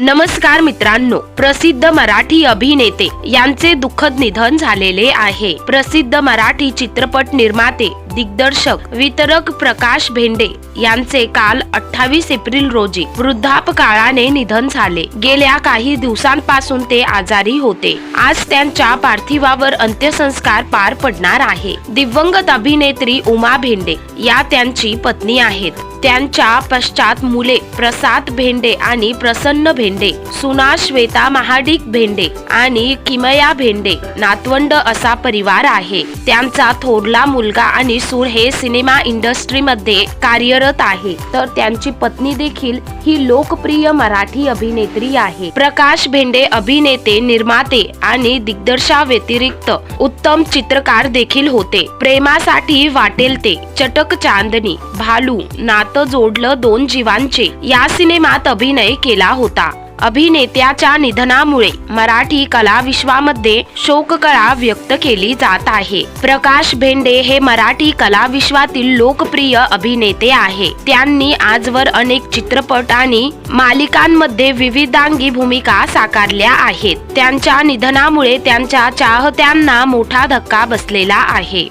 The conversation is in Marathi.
नमस्कार मित्रांनो प्रसिद्ध मराठी अभिनेते यांचे दुःखद निधन झालेले आहे. प्रसिद्ध मराठी चित्रपट निर्माते दिग्दर्शक वितरक प्रकाश भेंडे यांचे काल अठ्ठावीस एप्रिल रोजी वृद्धापकाळाने निधन झाले. गेल्या काही दिवसांपासून ते आजारी होते. आज त्यांच्या पार्थिवावर अंत्यसंस्कार पार पडणार आहे. दिवंगत अभिनेत्री उमा भेंडे या त्यांची पत्नी आहेत. त्यांच्या पश्चात मुले प्रसाद भेंडे आणि प्रसन्न भेंडे सुना श्वेता महाडिक भेंडे आणि किमया भेंडे नातवंड असा परिवार आहे. त्यांचा थोरला मुलगा आणि सूर हे सिनेमा इंडस्ट्रीमध्ये कार्यरत आहे. तर त्यांची पत्नी देखील ही लोकप्रिय मराठी अभिनेत्री आहे. प्रकाश भेंडे अभिनेते निर्माते आणि दिग्दर्शा व्यतिरिक्त उत्तम चित्रकार देखील होते. प्रेमासाठी वाटेल ते चटक चांदणी भालू नातं जोडलं दोन जीवांचे. या सिनेमात अभिनय केला होता. अभिनेत्याच्या निधनामुळे मराठी कला विश्वामध्ये शोककळा व्यक्त केली जात आहे. प्रकाश भेंडे हे मराठी कला विश्वातील लोकप्रिय अभिनेते आहे. त्यांनी आजवर अनेक चित्रपट आणि मालिकांमध्ये विविधांगी भूमिका साकारल्या आहेत. त्यांच्या निधनामुळे त्यांच्या चाहत्यांना मोठा धक्का बसलेला आहे.